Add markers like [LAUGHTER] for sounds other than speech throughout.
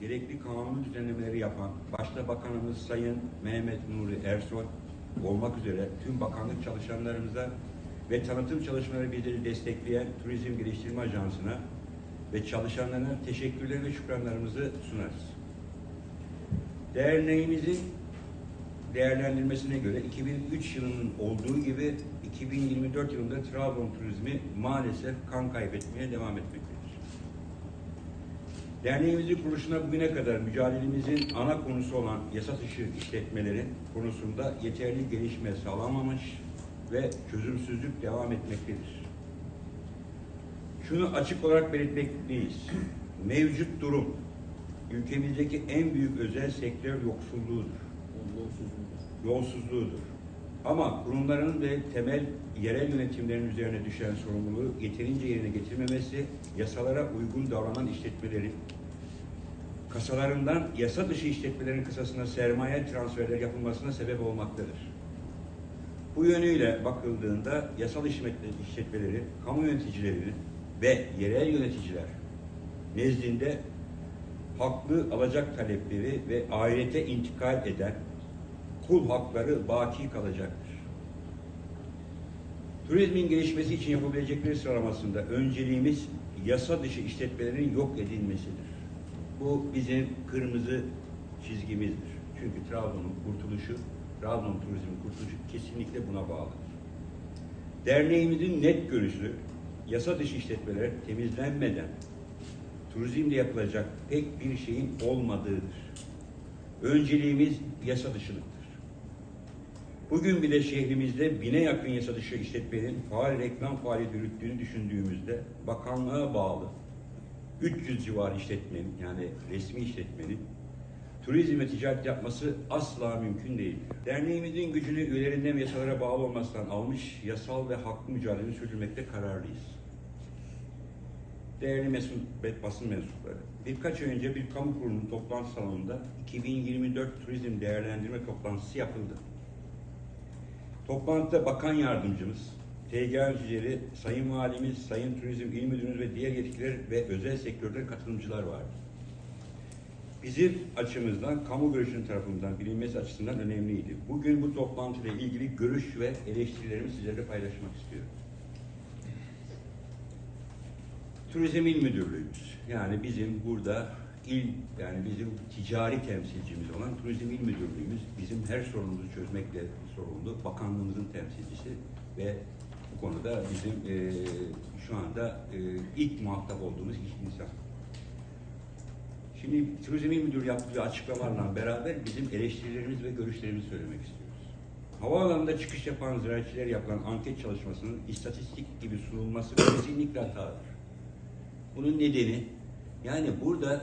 gerekli kanun düzenlemeleri yapan, başta Bakanımız Sayın Mehmet Nuri Ersoy olmak üzere tüm bakanlık çalışanlarımıza ve tanıtım çalışmaları bizleri destekleyen Turizm Geliştirme Ajansı'na ve çalışanlarına teşekkürler ve şükranlarımızı sunarız. Derneğimizin değerlendirmesine göre 2003 yılının olduğu gibi 2024 yılında Trabzon turizmi maalesef kan kaybetmeye devam etmektedir. Derneğimizin kuruluşuna bugüne kadar mücadelemizin ana konusu olan yasa dışı işletmelerin konusunda yeterli gelişme sağlamamış ve çözümsüzlük devam etmektedir. Şunu açık olarak belirtmekteyiz. Mevcut durum ülkemizdeki en büyük özel sektör yoksulluğudur yolsuzluğudur. Ama kurumların ve temel yerel yönetimlerin üzerine düşen sorumluluğu yeterince yerine getirmemesi, yasalara uygun davranan işletmelerin kasalarından yasa dışı işletmelerin kasasına sermaye transferler yapılmasına sebep olmaktadır. Bu yönüyle bakıldığında yasal işletme- işletmelerin, kamu yöneticilerinin ve yerel yöneticiler nezdinde haklı alacak talepleri ve ahirete intikal eden kul hakları baki kalacaktır. Turizmin gelişmesi için yapabilecekleri sıralamasında önceliğimiz yasa dışı işletmelerin yok edilmesidir. Bu bizim kırmızı çizgimizdir. Çünkü Trabzon'un kurtuluşu, Trabzon turizmin kurtuluşu kesinlikle buna bağlıdır. Derneğimizin net görüşü yasa dışı işletmeler temizlenmeden turizmde yapılacak pek bir şeyin olmadığıdır. Önceliğimiz yasa dışılıktır. Bugün bile şehrimizde bine yakın yasa dışı işletmenin faal reklam faaliyeti yürüttüğünü düşündüğümüzde bakanlığa bağlı 300 civarı işletmenin yani resmi işletmenin turizm ve ticaret yapması asla mümkün değildir. Derneğimizin gücünü üyelerinden yasalara bağlı olmasından almış yasal ve haklı mücadeleni sürdürmekte kararlıyız. Değerli mesul, basın mensupları, birkaç ay önce bir kamu kurumunun toplantı salonunda 2024 turizm değerlendirme toplantısı yapıldı. Toplantıda Bakan Yardımcımız, TG yöneticileri, Sayın Valimiz, Sayın Turizm İl Müdürümüz ve diğer yetkililer ve özel sektörden katılımcılar vardı. Bizim açımızdan, kamu görüşünün tarafından bilinmesi açısından önemliydi. Bugün bu toplantıyla ilgili görüş ve eleştirilerimi sizlerle paylaşmak istiyorum. Turizm İl Müdürlüğümüz. Yani bizim burada il yani bizim ticari temsilcimiz olan Turizm İl Müdürlüğümüz bizim her sorunumuzu çözmekle sorumlu bakanlığımızın temsilcisi ve bu konuda bizim eee, şu anda eee, ilk muhatap olduğumuz insan. Şimdi Turizm İl Müdürü yaptığı açıklamalarla beraber bizim eleştirilerimiz ve görüşlerimizi söylemek istiyoruz. Havaalanında çıkış yapan ziyaretçiler yapılan anket çalışmasının istatistik gibi sunulması kesinlikle hatadır. Bunun nedeni yani burada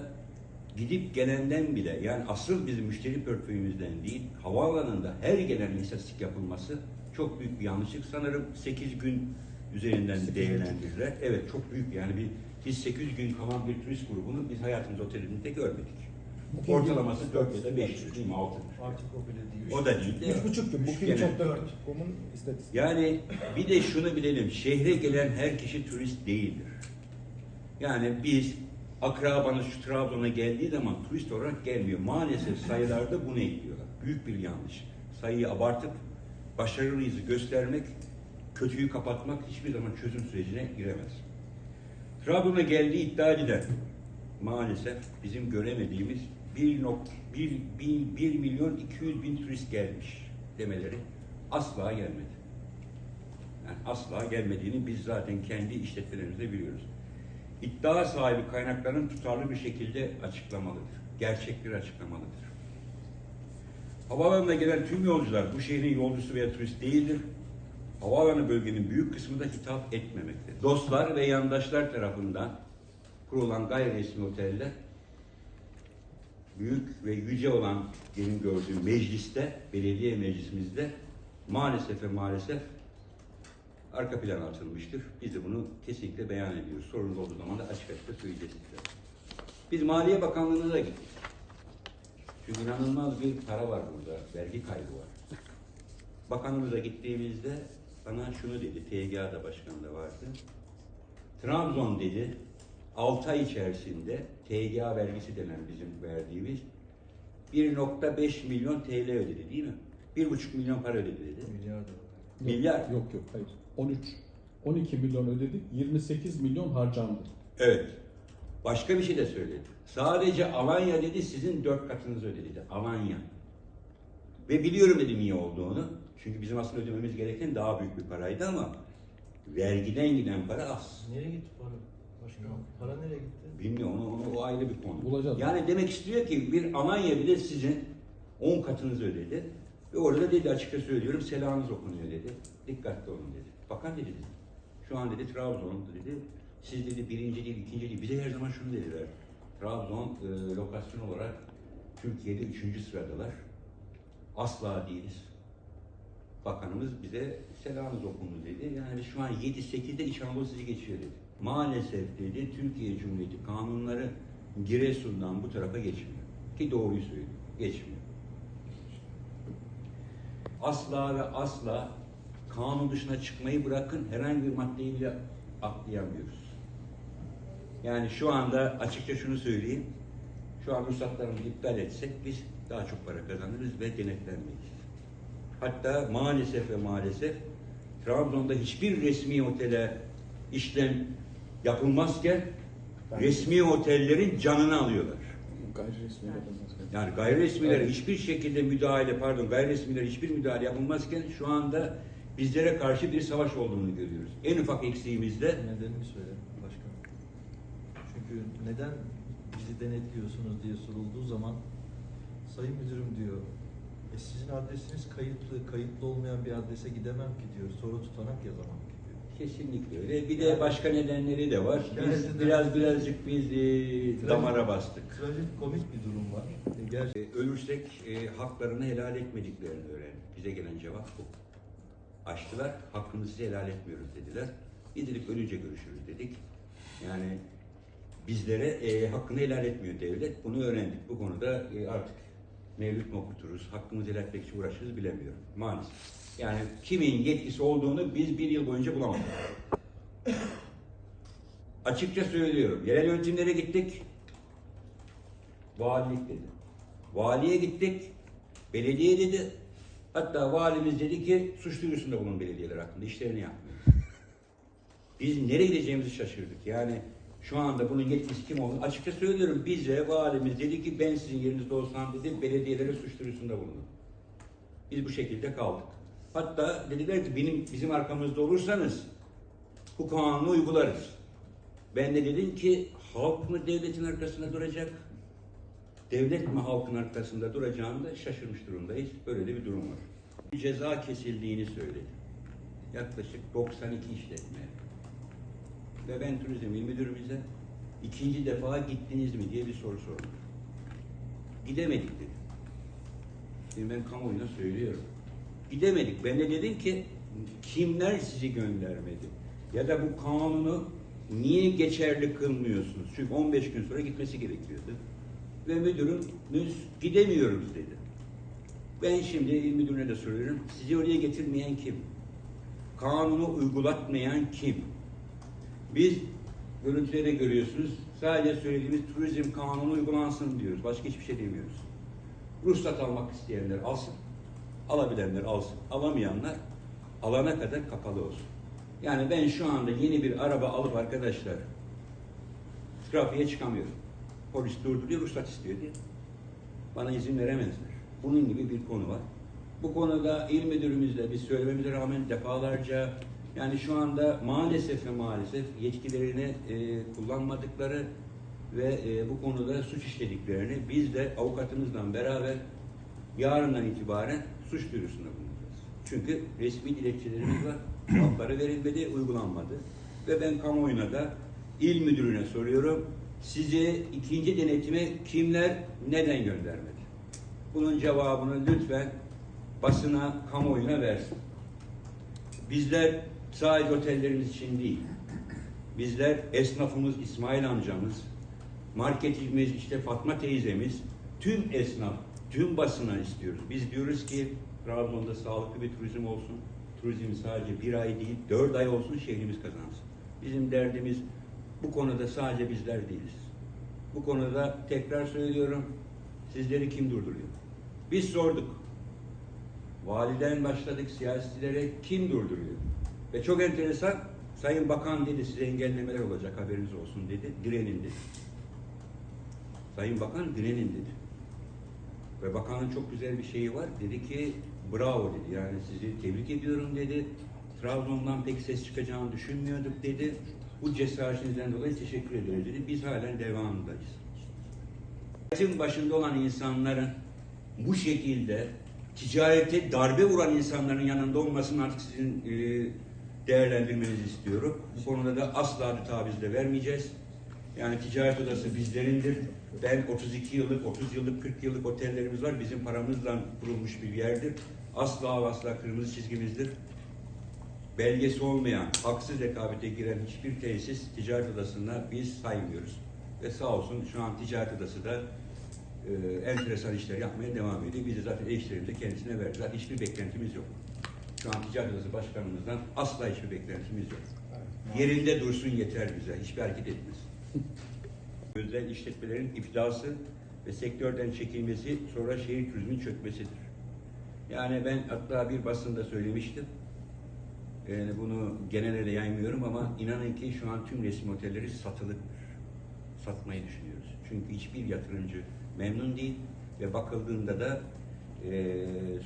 gidip gelenden bile yani asıl bizim müşteri portföyümüzden değil havaalanında her gelen istatistik yapılması çok büyük bir yanlışlık. Sanırım 8 gün üzerinden değerlendirdiler. Evet çok büyük yani bir biz 8 gün kalan bir turist grubunu biz hayatımız otelimizde görmedik. Ortalaması 4 ya da 5 değil mi 6'dır. Artık o bile değil. O da değil. de Üç buçuk gün. çok Kom'un istatistiği. Yani bir de şunu bilelim, şehre gelen her kişi turist değildir. Yani biz akrabanız şu Trabzon'a geldiği zaman turist olarak gelmiyor. Maalesef sayılarda bunu ekliyorlar. Büyük bir yanlış. Sayıyı abartıp başarılıyızı göstermek, kötüyü kapatmak hiçbir zaman çözüm sürecine giremez. Trabzon'a geldiği iddia edilen maalesef bizim göremediğimiz 1, 1, 1 milyon 200 bin turist gelmiş demeleri asla gelmedi. Yani asla gelmediğini biz zaten kendi işletmelerimizde biliyoruz. İddia sahibi kaynakların tutarlı bir şekilde açıklamalıdır. Gerçekleri açıklamalıdır. Havaalanına gelen tüm yolcular bu şehrin yolcusu veya turist değildir. Havaalanı bölgenin büyük kısmı da hitap etmemektedir. Dostlar ve yandaşlar tarafından kurulan gayri resmi oteller büyük ve yüce olan benim gördüğüm mecliste, belediye meclisimizde maalesef ve maalesef arka plana atılmıştır. Biz de bunu kesinlikle beyan ediyoruz. Sorunuz olduğu zaman da açık açık söyleyeceğiz. Biz Maliye Bakanlığı'na da gittik. Çünkü inanılmaz bir para var burada, vergi kaybı var. Bakanlığımıza gittiğimizde bana şunu dedi, TGA'da başkan da vardı. Trabzon dedi, 6 ay içerisinde TGA vergisi denen bizim verdiğimiz 1.5 milyon TL ödedi değil mi? 1.5 milyon para ödedi dedi. Milyar da. Milyar. Yok yok hayır. 13 12 milyon ödedik. 28 milyon harcandı. Evet. Başka bir şey de söyledi. Sadece Alanya dedi sizin dört katınızı ödedi. Alanya. Ve biliyorum dedi niye olduğunu. Çünkü bizim aslında ödememiz gereken daha büyük bir paraydı ama vergiden giden para az. Nereye gitti para? Başkanım para nereye gitti? Bilmiyorum onu, onu- o ayrı bir konu. Bulacağız. Yani demek istiyor ki bir Alanya bile sizin 10 katınızı ödedi. Ve orada dedi açıkça söylüyorum selamınız okunuyor dedi. Dikkatli olun dedi. Bakan dedi. Şu an dedi Trabzon dedi. Siz dedi birinci değil, ikinci değil. Bize her zaman şunu dediler. Trabzon e, lokasyon olarak Türkiye'de üçüncü sıradalar. Asla değiliz. Bakanımız bize selamınız okundu dedi. Yani şu an 7-8'de İç Anadolu sizi geçiyor dedi. Maalesef dedi Türkiye Cumhuriyeti kanunları Giresun'dan bu tarafa geçmiyor. Ki doğruyu söylüyor. Geçmiyor. Asla ve asla kanun dışına çıkmayı bırakın herhangi bir maddeyi bile atlayamıyoruz. Yani şu anda açıkça şunu söyleyeyim. Şu an ruhsatlarımızı iptal etsek biz daha çok para kazanırız ve denetlenmeyiz. Hatta maalesef ve maalesef Trabzon'da hiçbir resmi otele işlem yapılmazken resmi otellerin canını alıyorlar. Gayri resmi yapılmaz. Yani gayri resmilere Evet. hiçbir şekilde müdahale, pardon gayri resmilere hiçbir müdahale yapılmazken şu anda bizlere karşı bir savaş olduğunu görüyoruz. En ufak eksiğimizde Nedenini söyle başkanım. Çünkü neden bizi denetliyorsunuz diye sorulduğu zaman Sayın Müdürüm diyor e sizin adresiniz kayıtlı, kayıtlı olmayan bir adrese gidemem ki diyor. Soru tutanak yazamam ki. Kesinlikle öyle. Bir de başka nedenleri de var. Biz biraz birazcık biz e, damara bastık. Trajik komik bir durum var. E, gerçekten E, Ölürsek e, haklarını helal etmediklerini öğrendik. Bize gelen cevap bu. Açtılar, hakkını size helal etmiyoruz dediler. Dedik ölünce görüşürüz dedik. Yani bizlere e, hakkını helal etmiyor devlet. Bunu öğrendik. Bu konuda e, artık mevlüt mü okuturuz, hakkımızı helal etmek için uğraşırız bilemiyorum. Maalesef. Yani kimin yetkisi olduğunu biz bir yıl boyunca bulamadık. Açıkça söylüyorum. Yerel yönetimlere gittik. Valilik dedi. Valiye gittik. Belediye dedi. Hatta valimiz dedi ki suç duyurusunda bulun belediyeler hakkında. işlerini yapmıyor. Biz nereye gideceğimizi şaşırdık. Yani şu anda bunun yetkisi kim olduğunu açıkça söylüyorum. Bize valimiz dedi ki ben sizin yerinizde olsam dedi belediyelere suç duyurusunda bulunun. Biz bu şekilde kaldık. Hatta dediler ki benim bizim arkamızda olursanız bu kanunu uygularız. Ben de dedim ki halk mı devletin arkasında duracak? Devlet mi halkın arkasında duracağını da şaşırmış durumdayız. Böyle de bir durum var. Ceza kesildiğini söyledi. Yaklaşık 92 işletme. Ve ben turizm il müdürümüze ikinci defa gittiniz mi diye bir soru sordum. Gidemedik dedi. Şimdi ben kamuoyuna söylüyorum. Gidemedik. Ben de dedim ki kimler sizi göndermedi? Ya da bu kanunu niye geçerli kılmıyorsunuz? Çünkü 15 gün sonra gitmesi gerekiyordu. Ve müdürümüz gidemiyoruz dedi. Ben şimdi il müdürüne de soruyorum. Sizi oraya getirmeyen kim? Kanunu uygulatmayan kim? Biz görüntüleri görüyorsunuz. Sadece söylediğimiz turizm kanunu uygulansın diyoruz. Başka hiçbir şey demiyoruz. Ruhsat almak isteyenler alsın. Alabilenler alsın. Alamayanlar alana kadar kapalı olsun. Yani ben şu anda yeni bir araba alıp arkadaşlar trafiğe çıkamıyorum. Polis durduruyor, ruhsat istiyor diye. Bana izin veremezler. Bunun gibi bir konu var. Bu konuda il müdürümüzle biz söylememize rağmen defalarca yani şu anda maalesef ve maalesef yetkilerini e, kullanmadıkları ve e, bu konuda suç işlediklerini biz de avukatımızla beraber yarından itibaren suç duyurusunda bulunacağız. Çünkü resmi dilekçelerimiz var. Cevapları verilmedi, uygulanmadı. Ve ben kamuoyuna da il müdürüne soruyorum. Sizi ikinci denetime kimler neden göndermedi? Bunun cevabını lütfen basına, kamuoyuna versin. Bizler sadece otellerimiz için değil. Bizler esnafımız İsmail amcamız, marketimiz işte Fatma teyzemiz, tüm esnaf, tüm basına istiyoruz. Biz diyoruz ki Trabzon'da sağlıklı bir turizm olsun. Turizm sadece bir ay değil, dört ay olsun şehrimiz kazansın. Bizim derdimiz bu konuda sadece bizler değiliz. Bu konuda tekrar söylüyorum. Sizleri kim durduruyor? Biz sorduk. Validen başladık siyasilere kim durduruyor? Ve çok enteresan Sayın Bakan dedi size engellemeler olacak haberiniz olsun dedi. Direnin dedi. Sayın Bakan direnin dedi. Ve bakanın çok güzel bir şeyi var. Dedi ki bravo dedi. Yani sizi tebrik ediyorum dedi. Trabzon'dan pek ses çıkacağını düşünmüyorduk dedi. Bu cesaretinizden dolayı teşekkür ederiz dedi. Biz halen devamındayız. Ticaretin başında olan insanların bu şekilde ticarete darbe vuran insanların yanında olmasını artık sizin e, değerlendirmenizi istiyorum. Bu konuda da asla bir taviz de vermeyeceğiz. Yani ticaret odası bizlerindir. Ben 32 yıllık, 30 yıllık, 40 yıllık otellerimiz var. Bizim paramızla kurulmuş bir yerdir. Asla asla kırmızı çizgimizdir. Belgesi olmayan, haksız rekabete giren hiçbir tesis ticaret odasında biz saymıyoruz. Ve sağ olsun şu an ticaret odası da e, enteresan işler yapmaya devam ediyor. Biz de zaten eşlerimizi kendisine verdiler. Hiçbir beklentimiz yok. Şu an ticaret odası başkanımızdan asla hiçbir beklentimiz yok. Yerinde dursun yeter bize. Hiçbir hareket etmez. [LAUGHS] Özel işletmelerin iflası ve sektörden çekilmesi sonra şehir turizminin çökmesidir. Yani ben hatta bir basında söylemiştim. Yani bunu genelde de yaymıyorum ama inanın ki şu an tüm resim otelleri satılıktır. Satmayı düşünüyoruz. Çünkü hiçbir yatırımcı memnun değil ve bakıldığında da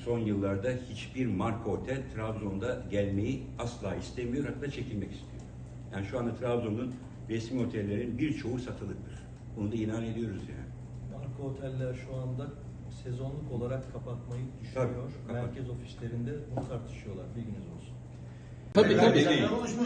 son yıllarda hiçbir marka otel Trabzon'da gelmeyi asla istemiyor hatta çekilmek istiyor. Yani şu anda Trabzon'un resmi otellerin birçoğu satılıktır. Bunu da inan ediyoruz yani. Marka oteller şu anda sezonluk olarak kapatmayı düşünüyor. Tabii, kapat. Merkez ofislerinde bunu tartışıyorlar. Bilginiz olsun. Tabii Yani tabii.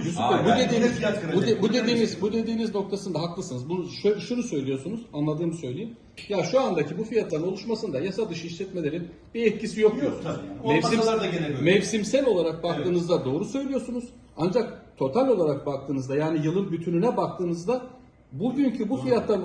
Yusuf Bey, bu yani dediğiniz, bu, de- bu dediğiniz, bu dediğiniz noktasında haklısınız. Bu şö- şunu söylüyorsunuz, anladığımı söyleyeyim. Ya şu andaki bu fiyatların oluşmasında yasa dışı işletmelerin bir etkisi yok diyorsunuz. tabii. Olmasalar da gene böyle. Mevsimsel olarak baktığınızda doğru söylüyorsunuz. Ancak total olarak baktığınızda yani yılın bütününe baktığınızda bugünkü bu fiyattan